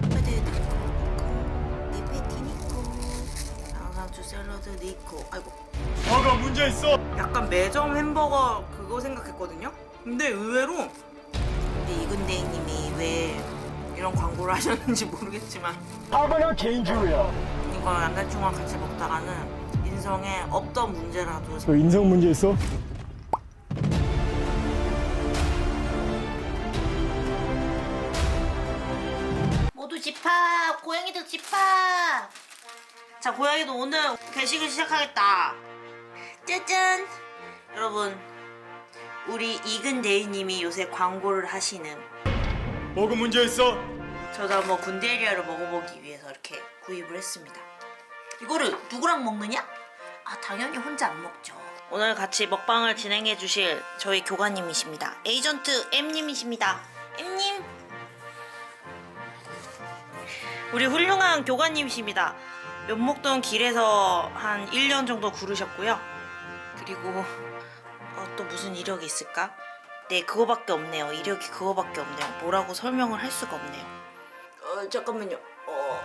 패티도 있고 네 패티 있고 양상추 샐러드 있고 아이고 뭐가 문제 있어? 약간 매점 햄버거 그거 생각했거든요 근데 의외로 우리 이근대인님이 왜 이런 광고를 하셨는지 모르겠지만 사과는 개인주의야. 이거 양배추랑 같이 먹다가는 인성에 없던 문제라도 너 인성 문제 있어? 집합! 고양이들 집합! 자, 고양이도 오늘 회식을 시작하겠다. 짜잔! 여러분, 우리 이근대희님이 요새 광고를 하시는 뭐가 문제 있어? 저도 한번 군대리아를 먹어보기 위해서 이렇게 구입을 했습니다. 이거를 누구랑 먹느냐? 아, 당연히 혼자 안 먹죠. 오늘 같이 먹방을 진행해 주실 저희 교관님이십니다. 에이전트 M님이십니다. M님! 우리 훌륭한 교관님이십니다. 면목동 길에서 한 1년 정도 구르셨고요. 그리고 어, 또 무슨 이력이 있을까? 네, 그거밖에 없네요. 이력이 그거밖에 없네요. 뭐라고 설명을 할 수가 없네요. 어, 잠깐만요. 어,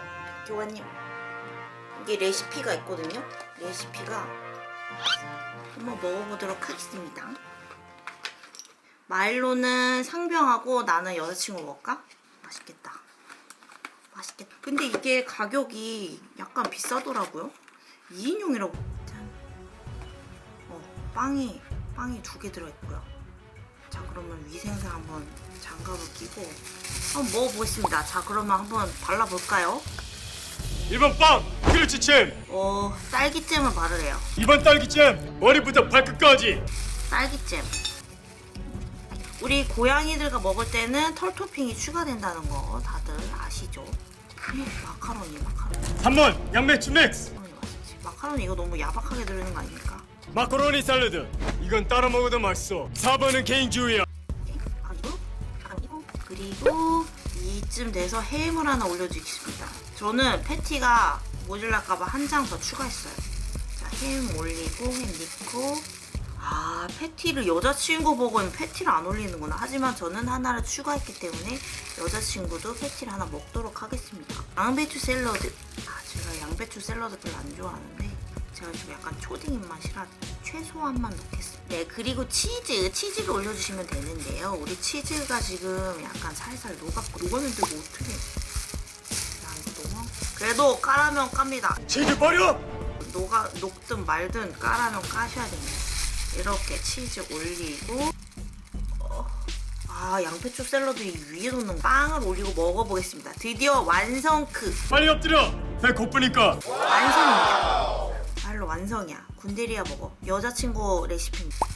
교관님. 이게 레시피가 있거든요. 레시피가 한번 먹어보도록 하겠습니다. 마일로는 상병하고 나는 여자친구 먹을까? 맛있겠다. 맛있겠다. 근데 이게 가격이 약간 비싸더라고요. 2인용이라고. 짠. 어, 빵이, 빵이 두 개 들어있고요. 자, 그러면 위생사 한번 장갑을 끼고 한번 먹어보겠습니다. 자, 그러면 한번 발라볼까요? 1번 빵, 그렇지 잼. 어, 딸기잼을 바르래요. 2번 딸기잼, 머리부터 발끝까지. 딸기잼. 우리 고양이들과 먹을 때는 털 토핑이 추가된다는 거 다들 아시죠? 음, 마카로니, 마카로니. 3번 양배추 믹스, 마카로니 맛있지. 마카로니 이거 너무 야박하게 들어있는 거 아닙니까? 마카로니 샐러드. 이건 따라 먹어도 맛있어. 4번은 개인주의야. 아니고, 아니고. 그리고 이쯤 돼서 햄을 하나 올려주겠습니다. 저는 패티가 모질랄까봐 한 장 더 추가했어요. 자, 햄 올리고, 햄 넣고. 아, 패티를 여자친구 버거는 패티를 안 올리는구나. 하지만 저는 하나를 추가했기 때문에 여자친구도 패티를 하나 먹도록 하겠습니다. 양배추 샐러드. 아, 제가 양배추 샐러드 별로 안 좋아하는데 제가 좀 약간 초딩 입맛이라 최소한만 넣겠습니다. 네, 그리고 치즈. 치즈를 올려주시면 되는데요. 우리 치즈가 지금 약간 살살 녹았고 녹았는데 뭐 어떻게 야, 이거 너무 그래도 까라면 깝니다. 치즈 버려. 녹아 녹든 말든 까라면 까셔야 됩니다. 이렇게 치즈 올리고 어, 아 양배추 샐러드 이 위에 놓는 빵을 올리고 먹어보겠습니다. 드디어 완성크 빨리 엎드려. 배 고프니까. 완성입니다. 말로 완성이야. 군대리아 먹어. 여자친구 레시피입니다.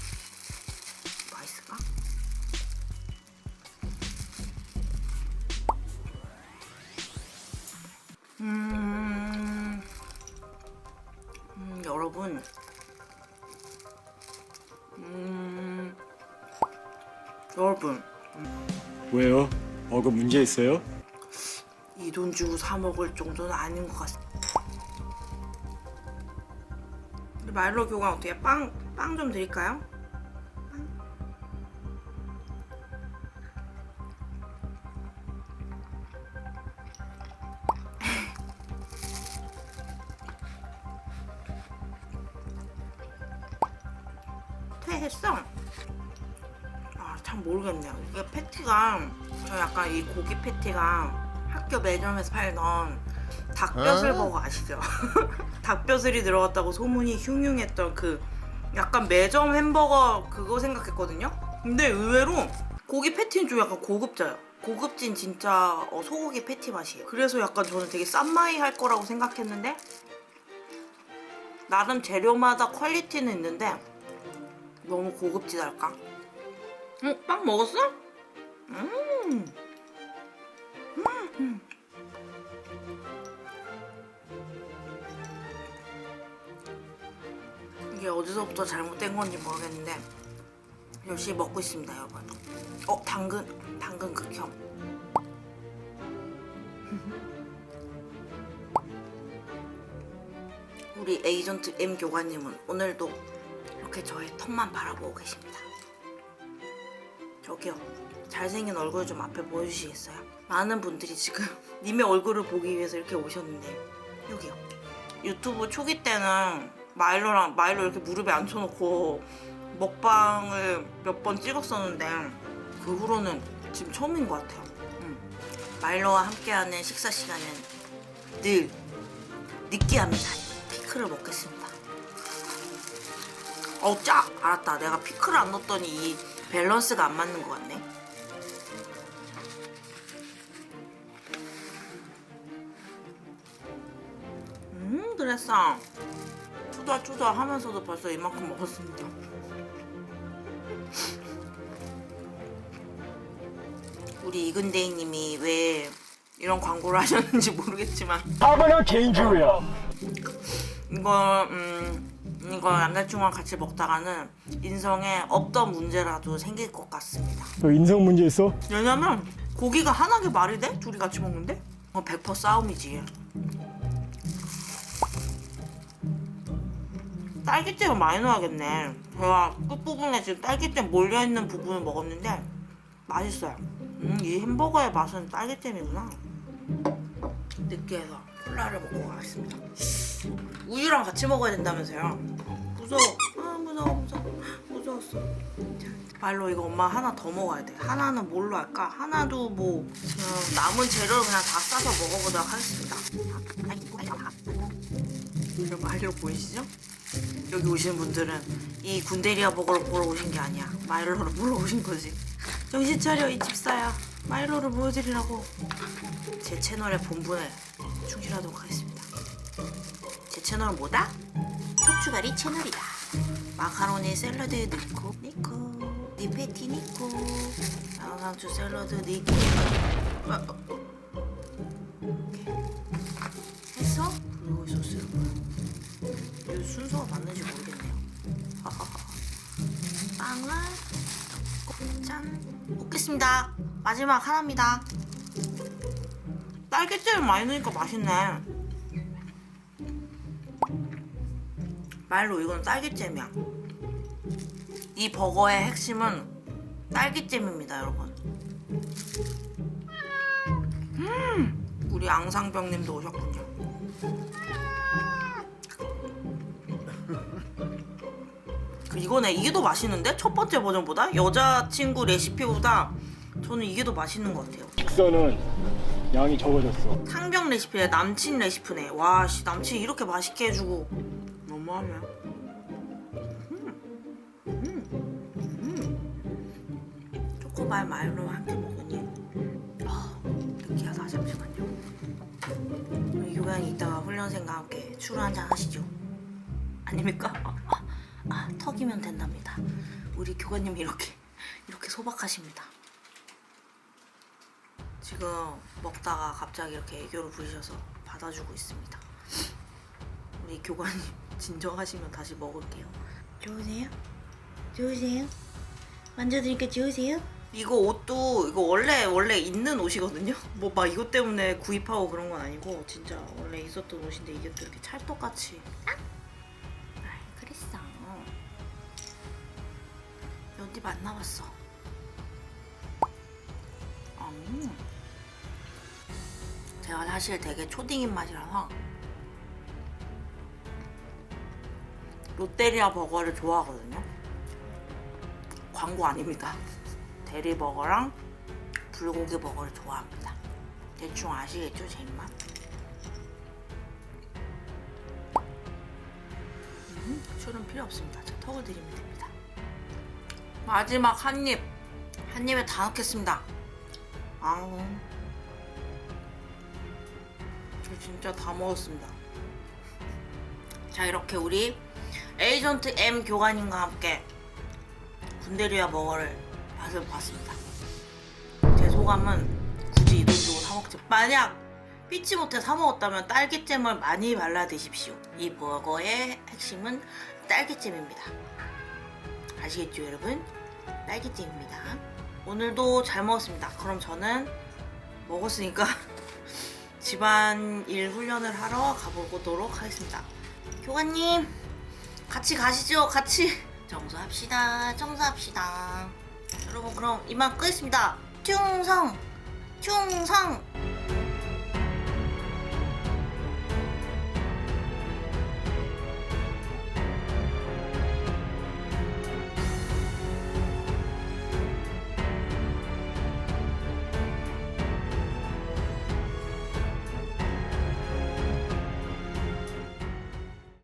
여러분, 왜요? 뭐가 문제 있어요? 이 돈 주고 사 먹을 정도는 아닌 것. 근데 말로 교관 어떻게 빵 빵 좀 드릴까요? 퇴했어. 아참 모르겠네요. 이게 패티가 저 약간 이 고기 패티가 학교 매점에서 팔던 닭뼈슬 버거 아시죠? 닭뼈슬이 들어갔다고 소문이 흉흉했던 그 약간 매점 햄버거 그거 생각했거든요. 근데 의외로 고기 패티는 좀 약간 고급져요. 고급진 진짜 어, 소고기 패티 맛이에요. 그래서 약간 저는 되게 싼 마이 할 거라고 생각했는데 나름 재료마다 퀄리티는 있는데 너무 고급지달까? 어, 빵 먹었어? 음. 음. 이게 어디서부터 잘못된 건지 모르겠는데 열심히 먹고 있습니다, 여러분. 어, 당근, 당근 극혐. 우리 에이전트 M 교관님은 오늘도 이렇게 저의 턱만 바라보고 계십니다. 저기요. 잘생긴 얼굴 좀 앞에 보여주시겠어요? 많은 분들이 지금 님의 얼굴을 보기 위해서 이렇게 오셨는데 여기요. 유튜브 초기 때는 마일로랑 마일로 이렇게 무릎에 앉혀놓고 먹방을 몇 번 찍었었는데 그 후로는 지금 처음인 것 같아요. 음. 마일로와 함께하는 식사 시간은 늘 느끼합니다. 피클을 먹겠습니다. 어, 짜! 알았다. 내가 피클을 안 넣었더니 이 밸런스가 안 맞는 것 같네. 음, 그랬어. 투덜투덜 하면서도 벌써 이만큼 먹었습니다. 우리 이근대이님이 왜 이런 광고를 하셨는지 모르겠지만 4번은 개인주의야. 이거 음 이거 남자친구랑 같이 먹다가는 인성에 없던 문제라도 생길 것 같습니다. 너 인성 문제 있어? 왜냐면 고기가 하나게 말이 돼? 둘이 같이 먹는데? 어, 100% 싸움이지. 딸기잼을 많이 넣어야겠네. 제가 끝부분에 지금 딸기잼 몰려있는 부분을 먹었는데 맛있어요. 음, 이 햄버거의 맛은 딸기잼이구나. 느끼해서 콜라를 먹고 가겠습니다. 우유랑 같이 먹어야 된다면서요. 무서워. 아, 무서워, 무서워. 무서웠어. 자, 말로 이거 엄마 하나 더 먹어야 돼. 하나는 뭘로 할까? 하나도 뭐 그냥 남은 재료를 그냥 다 싸서 먹어보도록 하겠습니다. 이거 말로 보이시죠? 여기 오시는 분들은 이 군대리아 버거를 보러 오신 게 아니야. 마일로를 보러 오신 거지. 정신 차려 이 집사야. 마일로를 보여드리라고. 제 채널의 본분에 충실하도록 하겠습니다. 제 채널은 뭐다? 척추가리 채널이다. 마카로니 샐러드 넣고 넣고 니페티 넣고 양상추 샐러드 넣고 아, 어. 이렇게 했어? 소스를 뭐야? 이 순서가 맞는지 모르겠네요. 빵을 짠 먹겠습니다. 마지막 하나입니다. 딸기잼 많이 넣으니까 맛있네. 말로 이건 딸기잼이야. 이 버거의 핵심은 딸기잼입니다, 여러분. 음, 우리 앙상병님도 오셨군요. 그 이거네, 이게 더 맛있는데? 첫 번째 버전보다? 여자친구 레시피보다 저는 이게 더 맛있는 것 같아요. 식사는 양이 적어졌어. 탕병 레시피에 남친 레시피네. 와, 씨, 남친 이렇게 맛있게 해주고 너무하네. 음, 음, 음. 초코발 마일로 함께 먹으니 아, 느끼하다. 잠시만요. 우리 교관이 이따가 훈련생과 함께 추루 한잔 하시죠. 아닙니까? 아, 아, 아, 턱이면 된답니다. 우리 교관님이 이렇게 이렇게 소박하십니다. 지금 먹다가 갑자기 이렇게 애교를 부리셔서 받아주고 있습니다. 우리 교관님 진정하시면 다시 먹을게요. 좋으세요? 좋으세요? 만져드니까 좋으세요? 이거 옷도 이거 원래 원래 있는 옷이거든요. 뭐 막 이것 때문에 구입하고 그런 건 아니고 진짜 원래 있었던 옷인데 이게 또 이렇게 찰떡같이. 아, 그랬어. 어디 만나봤어. 제가 사실 되게 초딩 입맛이라서 롯데리아 버거를 좋아하거든요. 광고 아닙니다. 대리 버거랑 불고기 버거를 좋아합니다. 대충 아시겠죠, 제 입맛? 음, 술은 필요 없습니다. 저 턱을 드리면 됩니다. 마지막 한 입. 한 입에 다 넣겠습니다. 아우. 저 진짜 다 먹었습니다. 자, 이렇게 우리 에이전트 M 교관님과 함께 군대리아 버거를 맛을 봤습니다. 제 소감은 굳이 이 돈 주고 사 먹지. 만약 피치 못해 사 먹었다면 딸기잼을 많이 발라 드십시오. 이 버거의 핵심은 딸기잼입니다. 아시겠죠, 여러분? 딸기잼입니다. 오늘도 잘 먹었습니다. 그럼 저는 먹었으니까 집안일 훈련을 하러 가보도록 하겠습니다. 교관님, 같이 가시죠. 같이 청소합시다. 청소합시다. 여러분 그럼 이만 끄겠습니다. 충성, 충성.